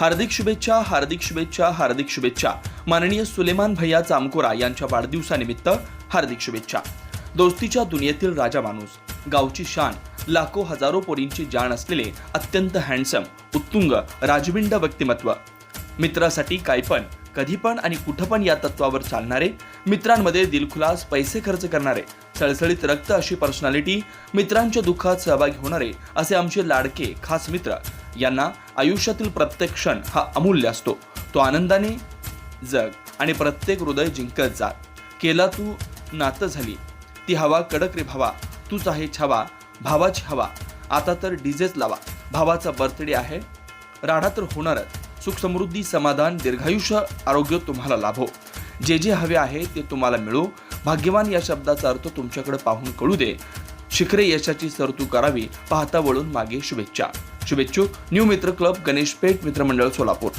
हार्दिक शुभेच्छा हार्दिक शुभेच्छा हार्दिक शुभेच्छा. माननीय सुलेमान भैया चामकोरा यांच्या वाढदिवसानिमित्त हार्दिक शुभेच्छा. दोस्तीच्या दुनियेतील राजा माणूस गावची शान लाखो हजारो पोरींची जाण असलेले अत्यंत हँडसम उत्तुंग राजविंड व्यक्तिमत्व. मित्रासाठी काय पण कधी पण आणि कुठं पण या तत्वावर चालणारे मित्रांमध्ये दिलखुलास पैसे खर्च करणारे सळसळीत रक्त अशी पर्सनॅलिटी मित्रांच्या दुःखात सहभागी होणारे असे आमचे लाडके खास मित्र यांना आयुष्यातील प्रत्येक क्षण हा अमूल्य असतो. तो आनंदाने जग आणि प्रत्येक हृदय जिंकत जा केला तू नातं झाली. ती हवा कडक रे भावा. तूच आहे छावा भावाची हवा. आता तर डीजेच लावा. भावाचा बर्थडे आहे. राडा तर होणारच. सुख समृद्धी समाधान दीर्घायुष्य आरोग्य तुम्हाला लाभो. जे जे हवे आहे ते तुम्हाला मिळो. भाग्यवान या शब्दाचा अर्थ तुमच्याकडे पाहून कळू दे. शिखरे यशाची सरतू करावी पाहता वळून मागे शुभेच्छा. शुभेच्छुक न्यू मित्र क्लब गणेश पेठ मित्रमंडळ सोलापूर.